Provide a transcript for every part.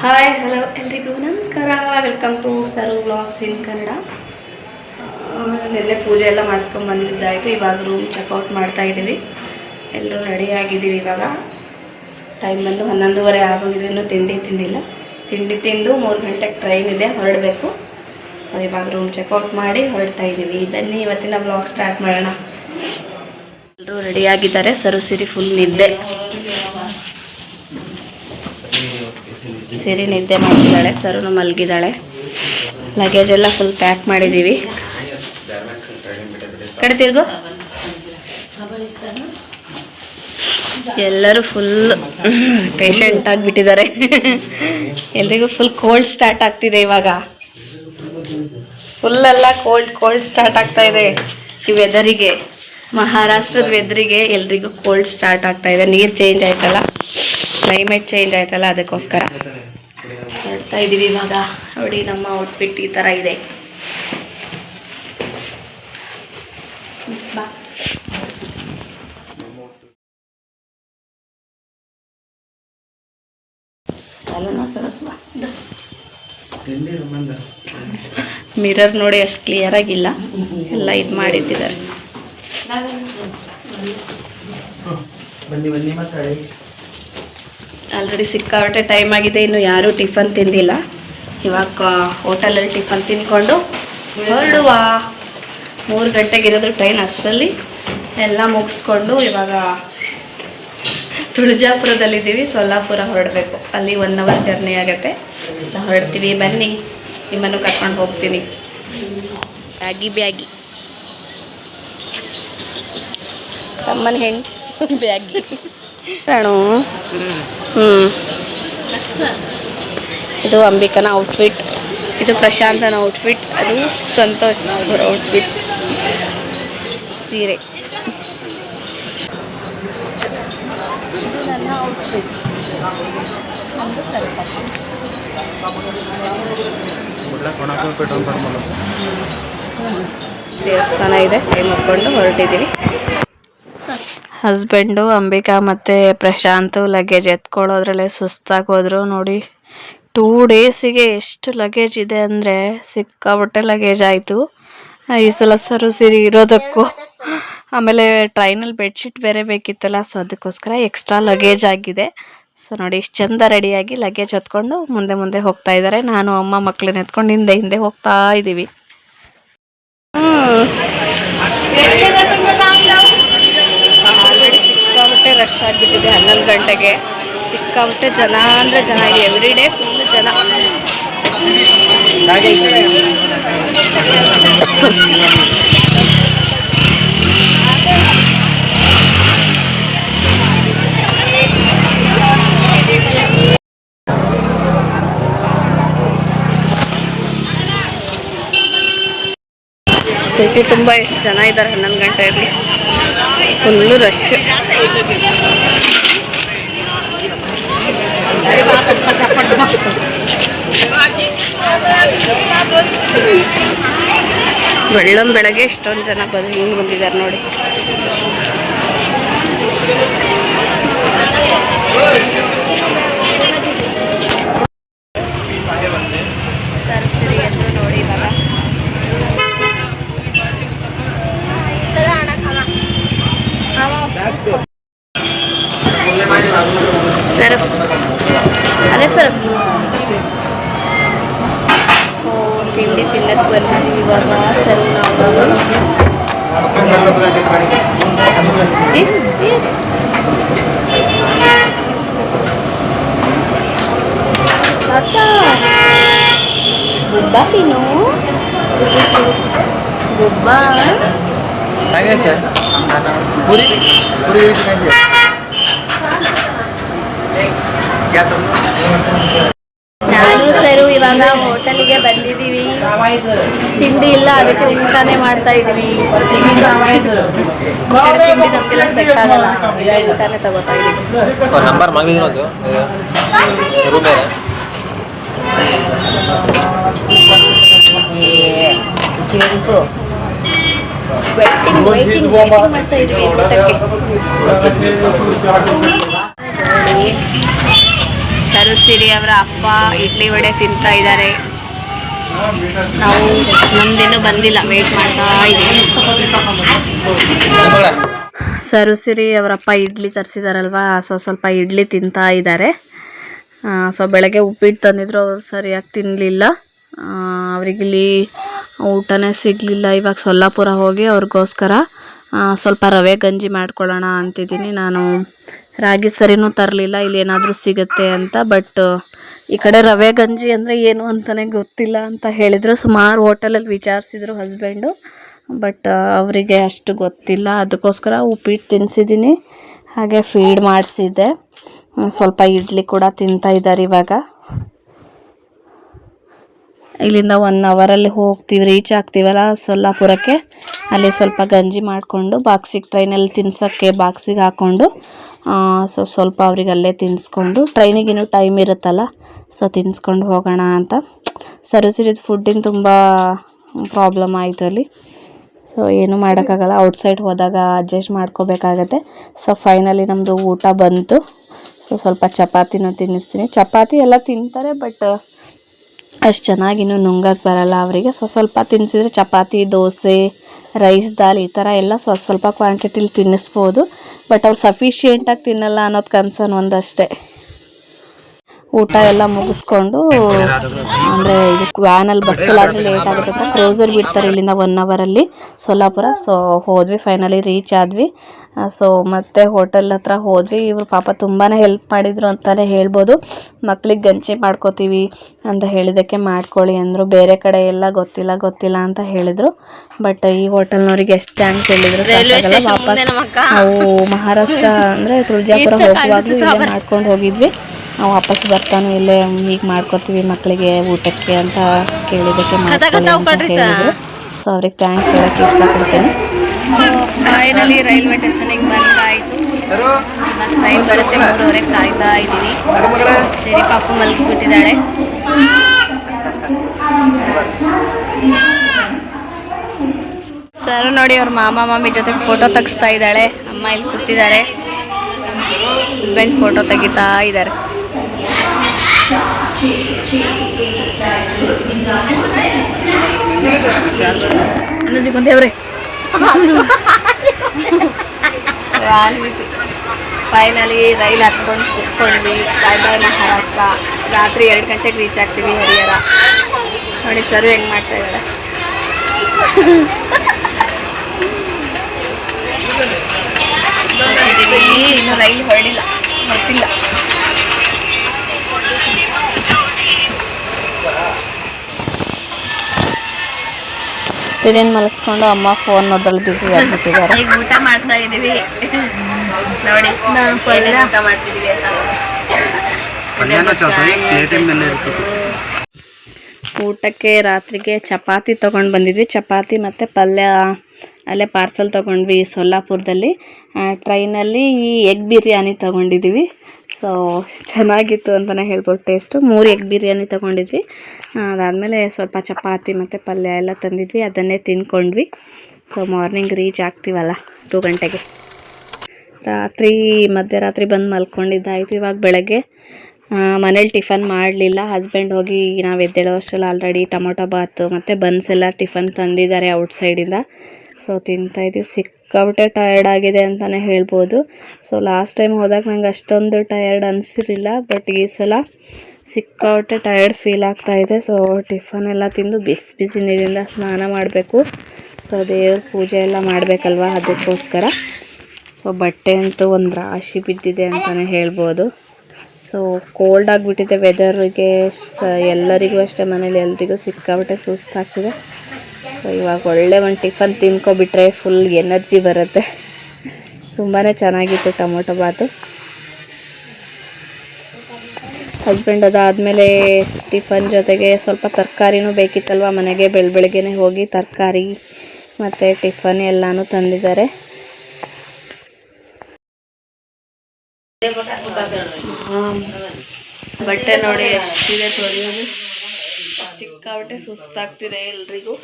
Hi hello ಎಲ್ರಿಗೂ. ನಮಸ್ಕಾರ. Welcome to Saru blogs in Kannada ನಿನ್ನೆ ಪೂಜೆ ಎಲ್ಲ ಮಾಡಿಸ್ಕೊಂಡು ಬಂದಿದ್ದಾಯಿತು. ಇವಾಗ ರೂಮ್ ಚೆಕ್ಔಟ್ ಮಾಡ್ತಾ ಇದ್ದೀವಿ. ಎಲ್ಲರೂ ರೆಡಿ ಆಗಿದ್ದೀವಿ ಇವಾಗ? ಟೈಮ್ ಬಂದು ಹನ್ನೊಂದುವರೆ ಆಗೋಗಿದೆ. ಇನ್ನೂ ತಿಂಡಿ ತಿಂದಿಲ್ಲ. ತಿಂಡಿ ತಿಂದು ಮೂರು ಗಂಟೆಗೆ ಟ್ರೈನ್ ಇದೆ. ಹೊರಡಬೇಕು. ಇವಾಗ ರೂಮ್ ಚೆಕ್ಔಟ್ ಮಾಡಿ ಹೊರಡ್ತಾ ಇದ್ದೀವಿ. ಬನ್ನಿ, ಇವತ್ತಿನ ಬ್ಲಾಗ್ ಸ್ಟಾರ್ಟ್ ಮಾಡೋಣ. ಎಲ್ಲರೂ ರೆಡಿ ಆಗಿದ್ದಾರೆ. ಸರು ಸಿರಿ ಫುಲ್ ನಿದ್ದೆ. ಸಿರಿ ನಿದ್ದೆ ಮಾಡ್ತಿದ್ದಾಳೆ, ಸರ್ನು ಮಲಗಿದ್ದಾಳೆ. ಲಗೇಜ್ ಎಲ್ಲ ಫುಲ್ ಪ್ಯಾಕ್ ಮಾಡಿದ್ದೀವಿ. ಕಡೆ ತಿರ್ಗು. ಎಲ್ಲರೂ ಫುಲ್ ಪೇಷಂಟ್ ಆಗಿಬಿಟ್ಟಿದ್ದಾರೆ ಎಲ್ರಿಗೂ ಫುಲ್ ಕೋಲ್ಡ್ ಸ್ಟಾರ್ಟ್ ಆಗ್ತಿದೆ ಇವಾಗ. ಫುಲ್ ಎಲ್ಲ ಕೋಲ್ಡ್ ಕೋಲ್ಡ್ ಸ್ಟಾರ್ಟ್ ಆಗ್ತಾ ಇದೆ. ಈ ವೆದರಿಗೆ ಮಹಾರಾಷ್ಟ್ರದ ವೆದರಿಗೆ ಎಲ್ರಿಗೂ ಕೋಲ್ಡ್ ಸ್ಟಾರ್ಟ್ ಆಗ್ತಾ ಇದೆ. ನೀರು ಚೇಂಜ್ ಆಯ್ತಲ್ಲ? ಕ್ಲೈಮೇಟ್ ಚೇಂಜ್ ಆಯ್ತಲ್ಲ ಅದಕ್ಕೋಸ್ಕರ. ಹೊರಡ್ತಾ ಇದೀವಿ ಇವಾಗ. ನೋಡಿ ನಮ್ಮ ಔಟ್ಫಿಟ್ ಈ ತರ ಇದೆ. ಬಾ. ಮಿರರ್ ನೋಡಿ ಅಷ್ಟು ಕ್ಲಿಯರ್ ಆಗಿಲ್ಲ. ಎಲ್ಲ ಇದು ಮಾಡಿಟ್ಟಿದ್ದಾರೆ. ಬನ್ನಿ ಬನ್ನಿ ಮಾತಾಡಿ. ಆಲ್ರೆಡಿ ಸಿಕ್ಕಾಪಟ್ಟೆ ಟೈಮ್ ಆಗಿದೆ ಇನ್ನು ಯಾರೂ ಟಿಫನ್ ತಿಂದಿಲ್ಲ. ಇವಾಗ ಹೋಟೆಲಲ್ಲಿ ಟಿಫನ್ ತಿನ್ಕೊಂಡು ಹೊರಡುವ. ಮೂರು ಗಂಟೆಗಿರೋದು ಟ್ರೈನ್ ಅಷ್ಟರಲ್ಲಿ. ಎಲ್ಲ ಮುಗಿಸ್ಕೊಂಡು ಇವಾಗ ತುಳಜಾಪುರದಲ್ಲಿದ್ದೀವಿ ಸೊಲ್ಲಾಪುರ ಹೊರಡಬೇಕು. ಅಲ್ಲಿ ಒನ್ ಅವರ್ ಜರ್ನಿ ಆಗುತ್ತೆ. ಹೊರಡ್ತೀವಿ. ಬನ್ನಿ ನಿಮ್ಮನ್ನು ಕರ್ಕೊಂಡು ಹೋಗ್ತೀನಿ. ಬ್ಯಾಗಿ ಬ್ಯಾಗಿ. ತಮ್ಮನ ಹೆಂಡತಿ ಬ್ಯಾಗಿ. ರಾಣು. ಹ್ಞೂ ಇದು ಅಂಬಿಕನ ಔಟ್ಫಿಟ್ ಇದು ಪ್ರಶಾಂತನ ಔಟ್ಫಿಟ್ ಅದು ಸಂತೋಷ್ ಅವರ ಔಟ್ಫಿಟ್ ಸೀರೆ. ದೇವಸ್ಥಾನ ಇದೆ. ಕೈ ಮುಕ್ಕೊಂಡು ಹೊರಟಿದ್ದೀವಿ ಹಸ್ಬೆಂಡು ಅಂಬಿಕಾ ಮತ್ತು ಪ್ರಶಾಂತ್ ಲಗೇಜ್ ಎತ್ಕೊಳ್ಳೋದ್ರಲ್ಲೇ ಸುಸ್ತಾಗಿ ಹೋದರು. ನೋಡಿ ಟೂ ಡೇಸಿಗೆ ಎಷ್ಟು ಲಗೇಜ್ ಇದೆ ಅಂದರೆ ಸಿಕ್ಕಾಬಟ್ಟೆ ಲಗೇಜ್ ಆಯಿತು. ಈ ಸಲ ಸರು ಸಿರಿ ಇರೋದಕ್ಕೂ. ಆಮೇಲೆ ಟ್ರೈನಲ್ಲಿ ಬೆಡ್ಶೀಟ್ ಬೇರೆ ಬೇಕಿತ್ತಲ್ಲ ಸೊ ಅದಕ್ಕೋಸ್ಕರ ಎಕ್ಸ್ಟ್ರಾ ಲಗೇಜ್ ಆಗಿದೆ. ಸೊ ನೋಡಿ, ಇಷ್ಟು ಚಂದ ರೆಡಿಯಾಗಿ ಲಗೇಜ್ ಹೊತ್ಕೊಂಡು ಮುಂದೆ ಮುಂದೆ ಹೋಗ್ತಾ ಇದ್ದಾರೆ ನಾನು, ಅಮ್ಮ ಮಕ್ಕಳನ್ನ ಎತ್ಕೊಂಡು ಹಿಂದೆ ಹಿಂದೆ ಹೋಗ್ತಾ ಇದ್ದೀವಿ ಆಲ್ರೆಡಿ ಸಿಕ್ಕಾಬಟ್ಟೆ ರಶ್ ಆಗಿಬಿಟ್ಟಿದೆ ಹನ್ನೊಂದು ಗಂಟೆಗೆ. ಸಿಕ್ಕಾಬಿಟ್ಟೆ ಜನ ಅಂದರೆ ಜನ ಎವ್ರಿ ಡೇ ಫುಲ್ ಜನ. ಸಿಟಿ ತುಂಬ ಎಷ್ಟು ಜನ ಇದ್ದಾರೆ ಹನ್ನೊಂದು ಗಂಟೆಯಲ್ಲಿ. ಫುಲ್ಲು ರಶ್ ಬೆಳ್ಳಂ ಬೆಳಗ್ಗೆ ಎಷ್ಟೊಂದು ಜನ ಬಂದು ಹಿಂಗೆ ಬಂದಿದ್ದಾರೆ ನೋಡಿ. nanti Tata Boba Pino. Boba Tanya aja. Buri Buri itu aja Nah ಇವಾಗ ಹೋಟೆಲಿಗೆ ಬಂದಿದ್ದೀವಿ. ತಿಂಡಿ ಇಲ್ಲ ಅದಕ್ಕೆ ಊಟನೇ ಮಾಡ್ತಾ ಇದ್ದೀವಿ. ತಿಂಡಿ ನಮಗೆಲ್ಲ ಸೆಟ್ ಆಗಲ್ಲ. ಊಟನೇ ತಗೋತಾ ಇದ್ದೀವಿ. ಮಾಡ್ತಾ ಇದ್ದೀವಿ ಊಟಕ್ಕೆ. ಸರುಸಿರಿ ಅವರ ಅಪ್ಪ ಇಡ್ಲಿ ವಡೆ ತಿಂತಾ ಇದ್ದಾರೆ. ನಾವು ನಮ್ದಿನ್ನೂ ಬಂದಿಲ್ಲ ವೇಟ್ ಮಾಡ್ತಾ ಇದ್ದೀವಿ. ಸರುಸಿರಿ ಅವರಪ್ಪ ಇಡ್ಲಿ ತರಿಸಿದಾರಲ್ವಾ ಸೊ ಸ್ವಲ್ಪ ಇಡ್ಲಿ ತಿಂತಾ ಇದ್ದಾರೆ. ಸೊ ಬೆಳಗ್ಗೆ ಉಪ್ಪಿಟ್ಟು ತಂದಿದ್ರು, ಅವರು ಸರಿಯಾಗಿ ತಿನ್ನಲಿಲ್ಲ ಅವರಿಗಿಲ್ಲಿ ಊಟನೇ ಸಿಗಲಿಲ್ಲ, ಇವಾಗ ಸೊಲ್ಲಾಪುರ ಹೋಗಿ ಅವ್ರಿಗೋಸ್ಕರ ಸ್ವಲ್ಪ ರವೆ ಗಂಜಿ ಮಾಡ್ಕೊಳ್ಳೋಣ ಅಂತಿದ್ದೀನಿ. ನಾನು ರಾಗಿ ಸರಿನೂ ತರಲಿಲ್ಲ ಇಲ್ಲಿ ಏನಾದರೂ ಸಿಗುತ್ತೆ ಅಂತ. ಬಟ್ ಈ ಕಡೆ ರವೆ ಗಂಜಿ ಅಂದರೆ ಏನು ಅಂತಲೇ ಗೊತ್ತಿಲ್ಲ ಅಂತ ಹೇಳಿದರು. ಸುಮಾರು ಹೋಟೆಲಲ್ಲಿ ವಿಚಾರಿಸಿದ್ರು ಹಸ್ಬೆಂಡು ಬಟ್ ಅವರಿಗೆ ಅಷ್ಟು ಗೊತ್ತಿಲ್ಲ. ಅದಕ್ಕೋಸ್ಕರ ಉಪ್ಪಿಟ್ಟು ತಿನ್ನಿಸಿದ್ದೀನಿ ಹಾಗೆ ಫೀಡ್ ಮಾಡಿಸಿದ್ದೆ. ಸ್ವಲ್ಪ ಇಡ್ಲಿ ಕೂಡ ತಿಂತಾ ಇದ್ದಾರೆ ಇವಾಗ. ಇಲ್ಲಿಂದ ಒನ್ ಅವರಲ್ಲಿ ಹೋಗ್ತೀವಿ ರೀಚ್ ಆಗ್ತೀವಲ್ಲ ಸೊಲ್ಲಾಪುರಕ್ಕೆ. ಅಲ್ಲಿ ಸ್ವಲ್ಪ ಗಂಜಿ ಮಾಡಿಕೊಂಡು, ಬಾಕ್ಸಿಗೆ ಟ್ರೈನಲ್ಲಿ ತಿನ್ಸೋಕ್ಕೆ ಬಾಕ್ಸಿಗೆ ಹಾಕ್ಕೊಂಡು ಸೊ ಸ್ವಲ್ಪ ಅವ್ರಿಗೆ ಅಲ್ಲೇ ತಿನ್ನಿಸ್ಕೊಂಡು ಟ್ರೈನಿಗೇನು ಟೈಮ್ ಇರುತ್ತಲ್ಲ ಸೊ ತಿನ್ನಿಸ್ಕೊಂಡು ಹೋಗೋಣ ಅಂತ. ಸರಿಸಿರಿದ ಫುಡ್ಡಿನ ತುಂಬ ಪ್ರಾಬ್ಲಮ್ ಆಯಿತು ಅಲ್ಲಿ. ಸೊ ಏನೂ ಮಾಡೋಕ್ಕಾಗಲ್ಲ ಔಟ್ಸೈಡ್ ಹೋದಾಗ ಅಡ್ಜಸ್ಟ್ ಮಾಡ್ಕೋಬೇಕಾಗತ್ತೆ. ಸೊ ಫೈನಲಿ ನಮ್ಮದು ಊಟ ಬಂತು. ಸೊ ಸ್ವಲ್ಪ ಚಪಾತಿನೂ ತಿನ್ನಿಸ್ತೀನಿ. ಚಪಾತಿ ಎಲ್ಲ ತಿಂತಾರೆ ಬಟ್ ಅಷ್ಟು ಚೆನ್ನಾಗಿ ಇನ್ನೂ ನುಂಗಕ್ಕೆ ಬರಲ್ಲ. ಅವರಿಗೆ ಸೊ, ಸ್ವಲ್ಪ ತಿನ್ನಿಸಿದ್ರೆ ಚಪಾತಿ, ದೋಸೆ, ರೈಸ್, ದಾಲ್ ಈ ಥರ ಎಲ್ಲ ಸ್ವಲ್ಪ ಸ್ವಲ್ಪ ಕ್ವಾಂಟಿಟಿಲಿ ತಿನ್ನಿಸ್ಬೋದು. ಬಟ್ ಅವ್ರು ಸಫಿಷಿಯೆಂಟಾಗಿ ತಿನ್ನಲ್ಲ ಅನ್ನೋದು ಕನ್ಸರ್ನ್ ಒಂದಷ್ಟೇ. ಊಟ ಎಲ್ಲ ಮುಗಿಸ್ಕೊಂಡು, ಅಂದರೆ ಇದು ವ್ಯಾನಲ್ಲಿ ಬಸ್ಸಲ್ಲಾದರೆ ಲೇಟ್ ಆಗುತ್ತೆ ಅಂತ ಕ್ರೋಸರ್ ಬಿಡ್ತಾರೆ ಇಲ್ಲಿಂದ ಒನ್ ಅವರಲ್ಲಿ ಸೊಲ್ಲಾಪುರ ಸೊ ಹೋದ್ವಿ ಫೈನಲಿ ರೀಚ್ ಆದ್ವಿ. ಸೊ ಮತ್ತೆ ಹೋಟೆಲ್ ಹತ್ರ ಹೋದ್ವಿ. ಇವರು ಪಾಪ ತುಂಬಾ ಹೆಲ್ಪ್ ಮಾಡಿದ್ರು ಅಂತಾನೆ ಹೇಳ್ಬೋದು. ಮಕ್ಳಿಗೆ ಗಂಜಿ ಮಾಡ್ಕೋತೀವಿ ಅಂತ ಹೇಳಿದ್ದಕ್ಕೆ ಮಾಡ್ಕೊಳ್ಳಿ ಅಂದರು. ಬೇರೆ ಕಡೆ ಎಲ್ಲ ಗೊತ್ತಿಲ್ಲ ಗೊತ್ತಿಲ್ಲ ಅಂತ ಹೇಳಿದ್ರು. ಬಟ್ ಈ ಹೋಟೆಲ್ನವ್ರಿಗೆ ಎಷ್ಟು ಥ್ಯಾಂಕ್ಸ್ ಹೇಳಿದ್ರು. ವಾಪಸ್ ನಾವು ಮಹಾರಾಷ್ಟ್ರ ಅಂದರೆ ತುಳಜಾಪುರ ಹೋಗುವಾಗ ಇಲ್ಲೇ ಮಾಡ್ಕೊಂಡು ಹೋಗಿದ್ವಿ. ನಾವು ವಾಪಸ್ ಬರ್ತಾನೆ ಇಲ್ಲೇ ಹೀಗೆ ಮಾಡ್ಕೊತೀವಿ ಮಕ್ಕಳಿಗೆ ಊಟಕ್ಕೆ ಅಂತ ಕೇಳಿದ್ದಕ್ಕೆ ಮಾಡ್ಕೊಳ್ಳಿ ಅಂತ ಹೇಳಿದ್ರು. ಸೊ ಅವ್ರಿಗೆ ಥ್ಯಾಂಕ್ಸ್ ಹೇಳೋಕ್ಕೆ ಇಷ್ಟಪಡ್ತೀನಿ. ಫೈನಲಿ ರೈಲ್ವೆ ಸ್ಟೇಷನಿಗೆ ಬಂದಾಯಿತು. ಟ್ರೈನ್ ಬರುತ್ತೆ ಮೂರುವರೆಗೆ ಕಾಯ್ತಾ ಇದ್ದೀವಿ. ಸರಿ ಪಾಪು ಮಲಗಿಬಿಟ್ಟಿದ್ದಾಳೆ ಸರ್ ನೋಡಿ ಅವ್ರ ಮಾಮ ಮಾಮಿ ಜೊತೆ ಫೋಟೋ ತೆಗಿಸ್ತಾ ಇದ್ದಾಳೆ. ಅಮ್ಮ ಇಲ್ಲಿ ಕೂತಿದ್ದಾರೆ. ಹಸ್ಬೆಂಡ್ ಫೋಟೋ ತೆಗಿತಾ ಇದ್ದಾರೆ. ಅನ್ನೋದು ಫೈನಲಿ ರೈಲ್ ಹತ್ಕೊಂಡು ಕುತ್ಕೊಂಡ್ವಿ. ಬಾಯ್ ಬಾಯ್ ಮಹಾರಾಷ್ಟ್ರ. ರಾತ್ರಿ ಎರಡು ಗಂಟೆಗೆ ರೀಚ್ ಆಗ್ತೀವಿ ಹರಿಹರ. ನೋಡಿ ಸರ್ ಹೆಂಗೆ ಮಾಡ್ತಾ ಇದ್ದಾರೆ. ಇನ್ನು ರೈಲ್ ಹೊರಡಿಲ್ಲ. ಹೊರಟಿಲ್ಲ. ಸಿರಿನ್ ಮಲ್ಕೊಂಡು ಅಮ್ಮ ಫೋನ್ ನೋಡ್ರಲ್ಲಿ ಬಿಸಿ ಆಗ್ಬಿಟ್ಟಿದ್ದಾರೆ. ಈಗ ಊಟ ಮಾಡ್ತಾ ಇದೀವಿ. ನೋಡಿ ಊಟ ಮಾಡ್ತಿದೀವಿ ಊಟಕ್ಕೆ ರಾತ್ರಿಗೆ ಚಪಾತಿ ತೊಗೊಂಡು ಬಂದಿದ್ವಿ. ಚಪಾತಿ ಮತ್ತು ಪಲ್ಯ ಅಲ್ಲೇ ಪಾರ್ಸಲ್ ತೊಗೊಂಡ್ವಿ ಸೊಲ್ಲಾಪುರದಲ್ಲಿ. ಟ್ರೈನಲ್ಲಿ ಈ ಎಗ್ ಬಿರಿಯಾನಿ ತೊಗೊಂಡಿದ್ದೀವಿ ಸೊ ಚೆನ್ನಾಗಿತ್ತು ಅಂತಲೇ ಹೇಳ್ಬೋದು ಟೇಸ್ಟು ಮೂರು ಎಗ್ ಬಿರಿಯಾನಿ ತೊಗೊಂಡಿದ್ವಿ. ಅದಾದಮೇಲೆ ಸ್ವಲ್ಪ ಚಪಾತಿ ಮತ್ತು ಪಲ್ಯ ಎಲ್ಲ ತಂದಿದ್ವಿ. ಅದನ್ನೇ ತಿನ್ಕೊಂಡ್ವಿ. ಸೊ ಮಾರ್ನಿಂಗ್ ರೀಚ್ ಆಗ್ತೀವಲ್ಲ ಟೂ ಗಂಟೆಗೆ. ರಾತ್ರಿ, ಮಧ್ಯರಾತ್ರಿ ಬಂದು ಮಲ್ಕೊಂಡಿದ್ದಾಯಿತು. ಇವಾಗ ಬೆಳಗ್ಗೆ ಮನೇಲಿ ಟಿಫನ್ ಮಾಡಲಿಲ್ಲ. ಹಸ್ಬೆಂಡ್ ಹೋಗಿ ನಾವು ಎದ್ದೇಳೋ ಅಷ್ಟರಲ್ಲಿ ಆಲ್ರೆಡಿ ಟೊಮೊಟೊ ಬಾತು ಮತ್ತು ಬನ್ಸ್ ಎಲ್ಲ ಟಿಫನ್ ತಂದಿದ್ದಾರೆ ಔಟ್ಸೈಡಿಂದ ಸೊ ತಿಂತಾಯಿದ್ದೀವಿ ಸಿಕ್ಕಾಬಿಟ್ಟೆ ಟಯರ್ಡ್ ಆಗಿದೆ ಅಂತಲೇ ಹೇಳ್ಬೋದು. ಸೊ ಲಾಸ್ಟ್ ಟೈಮ್ ಹೋದಾಗ ನಂಗೆ ಅಷ್ಟೊಂದು ಟಯರ್ಡ್ ಅನಿಸಿರಲಿಲ್ಲ. ಬಟ್ ಈ ಸಲ ಸಿಕ್ಕಾಬಿಟ್ಟೆ ಟಯರ್ಡ್ ಫೀಲ್ ಆಗ್ತಾ ಇದೆ. ಸೊ ಟಿಫನ್ ಎಲ್ಲ ತಿಂದು ಬಿಸಿ ಬಿಸಿ ನೀರಿಂದ ಸ್ನಾನ ಮಾಡಬೇಕು. ಸೊ ದೇವ್ರ ಪೂಜೆ ಎಲ್ಲ ಮಾಡಬೇಕಲ್ವ? ಅದಕ್ಕೋಸ್ಕರ. ಸೊ ಬಟ್ಟೆ ಅಂತೂ ಒಂದು ರಾಶಿ ಬಿದ್ದಿದೆ ಅಂತಲೇ ಹೇಳ್ಬೋದು. ಸೊ ಕೋಲ್ಡ್ ಆಗಿಬಿಟ್ಟಿದೆ ವೆದರ್ಗೆ ಸ, ಎಲ್ಲರಿಗೂ ಅಷ್ಟೇ, ಮನೇಲಿ ಎಲ್ರಿಗೂ ಸಿಕ್ಕಾಬಿಟ್ಟೆ ಸುಸ್ತಾಗ್ತಿದೆ ಸೊ ಇವಾಗ ಒಳ್ಳೆ ಒಂದು ಟಿಫನ್ ತಿನ್ಕೊಬಿಟ್ರೆ ಫುಲ್ ಎನರ್ಜಿ ಬರುತ್ತೆ. ತುಂಬಾ ಚೆನ್ನಾಗಿತ್ತು ಟೊಮೊಟೊ ಬಾತು. ಹಸ್ಬೆಂಡ್ ಅದಾದಮೇಲೆ ಟಿಫನ್ ಜೊತೆಗೆ ಸ್ವಲ್ಪ ತರಕಾರಿನೂ ಬೇಕಿತ್ತಲ್ವ? ಮನೆಗೆ ಬೆಳ, ಬೆಳಗ್ಗೆನೆ ಹೋಗಿ ತರಕಾರಿ ಮತ್ತು ಟಿಫನ್ ಎಲ್ಲನೂ ತಂದಿದ್ದಾರೆ. ಬಟ್ಟೆ ನೋಡಿ ಎಷ್ಟಿದೆ ತೊಳೆಯೋದು ಸಿಕ್ಕಾಬಿಟ್ಟೆ ಸುಸ್ತಾಗ್ತಿದೆ ಎಲ್ರಿಗೂ.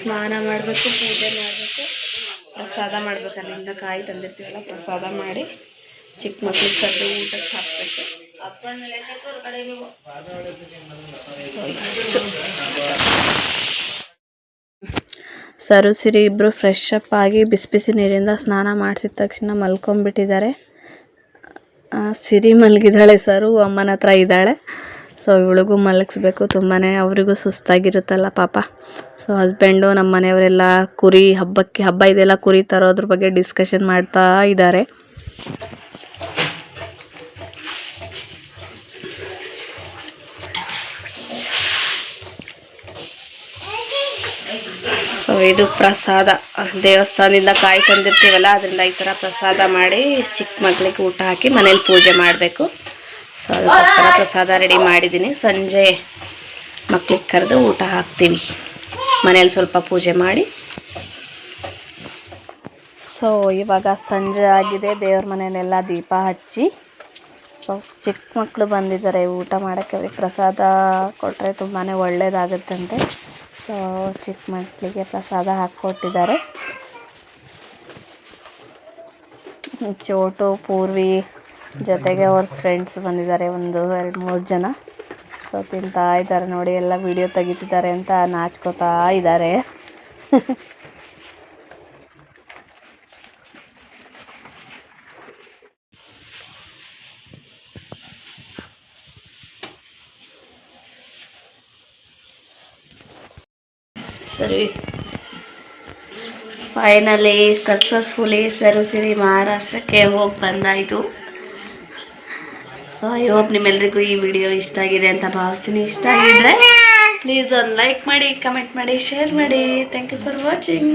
ಸ್ನಾನ ಮಾಡಬೇಕು, ಪೂಜೆ ಮಾಡಬೇಕು. ಪ್ರಸಾದ ಮಾಡ್ಬೇಕು. ಅಲ್ಲಿಂದ ಕಾಯಿ ತಂದಿರ್ತೀವಲ್ಲ, ಪ್ರಸಾದ ಮಾಡಿ ಚಿಕ್ಕ ಮಕ್ಕಳು ಕರೆದು ಹಾಕಬೇಕು ಸರು, ಸಿರಿ ಇಬ್ಬರು ಫ್ರೆಶ್ ಅಪ್ ಆಗಿ ಬಿಸಿ ಬಿಸಿ ನೀರಿಂದ ಸ್ನಾನ ಮಾಡಿಸಿದ ತಕ್ಷಣ ಮಲ್ಕೊಂಡ್ಬಿಟ್ಟಿದ್ದಾರೆ. ಸಿರಿ ಮಲಗಿದ್ದಾಳೆ ಸರು, ಅಮ್ಮನ ಹತ್ರ ಇದ್ದಾಳೆ. ಸೊ ಇವಳಿಗೂ ಮಲಗಿಸ್ಬೇಕು ತುಂಬಾ ಅವರಿಗೂ ಸುಸ್ತಾಗಿರುತ್ತಲ್ಲ ಪಾಪ. ಸೊ ಹಸ್ಬೆಂಡು ನಮ್ಮ ಮನೆಯವರೆಲ್ಲ ಕುರಿ ಹಬ್ಬಕ್ಕೆ, ಹಬ್ಬ ಇದೆಲ್ಲ ಕುರಿ ತರೋದ್ರ ಬಗ್ಗೆ ಡಿಸ್ಕಷನ್ ಮಾಡ್ತಾ ಇದ್ದಾರೆ. ಸೊ ಇದು ಪ್ರಸಾದ. ದೇವಸ್ಥಾನದಿಂದ ಕಾಯಿ ತಂದಿರ್ತೀವಲ್ಲ, ಅದರಿಂದ ಈ ಥರ ಪ್ರಸಾದ ಮಾಡಿ ಚಿಕ್ಕ ಮಕ್ಕಳಿಗೆ ಊಟ ಹಾಕಿ ಮನೇಲಿ ಪೂಜೆ ಮಾಡಬೇಕು. ಸೊ, ಅದಕ್ಕೋಸ್ಕರ ಪ್ರಸಾದ ರೆಡಿ ಮಾಡಿದ್ದೀನಿ. ಸಂಜೆ ಮಕ್ಳಿಗೆ ಕರೆದು ಊಟ ಹಾಕ್ತೀವಿ. ಮನೇಲಿ ಸ್ವಲ್ಪ ಪೂಜೆ ಮಾಡಿ. ಸೊ, ಇವಾಗ ಸಂಜೆ ಆಗಿದೆ. ದೇವ್ರ ಮನೆಯಲ್ಲೆಲ್ಲ ದೀಪ ಹಚ್ಚಿ. ಸೊ ಚಿಕ್ಕ ಮಕ್ಕಳು ಬಂದಿದ್ದಾರೆ. ಊಟ ಮಾಡೋಕ್ಕೆ ಪ್ರಸಾದ ಕೊಟ್ಟರೆ ತುಂಬಾ ಒಳ್ಳೆಯದಾಗುತ್ತಂತೆ ಸೊ ಚಿಕ್ಕ ಮಕ್ಕಳಿಗೆ ಪ್ರಸಾದ ಹಾಕ್ಕೊಟ್ಟಿದ್ದಾರೆ. ಚೋಟು, ಪೂರ್ವಿ ಜೊತೆಗೆ ಅವ್ರ ಫ್ರೆಂಡ್ಸ್ ಬಂದಿದ್ದಾರೆ, ಒಂದು, ಎರಡು, ಮೂರು ಜನ. ಸೊ ತಿಂತಾ ಇದ್ದಾರೆ ನೋಡಿ, ಎಲ್ಲ ವಿಡಿಯೋ ತೆಗಿತಿದ್ದಾರೆ ಅಂತ ನಾಚ್ಕೋತಾ ಇದ್ದಾರೆ. ಸರಿ ಫೈನಲಿ ಸಕ್ಸಸ್ಫುಲಿ ಸರು ಸಿರಿ ಮಹಾರಾಷ್ಟ್ರಕ್ಕೆ ಹೋಗಿ ಬಂದಾಯಿತು. ಸೊ ಐ ಹೋಪ್ ನಿಮ್ಮೆಲ್ರಿಗೂ ಈ ವಿಡಿಯೋ ಇಷ್ಟ ಆಗಿದೆ ಅಂತ ಭಾವಿಸ್ತೀನಿ. ಇಷ್ಟ ಆಗಿದ್ರೆ ಪ್ಲೀಸ್ ಒಂದು ಲೈಕ್ ಮಾಡಿ ಕಮೆಂಟ್ ಮಾಡಿ ಶೇರ್ ಮಾಡಿ. Thank you for watching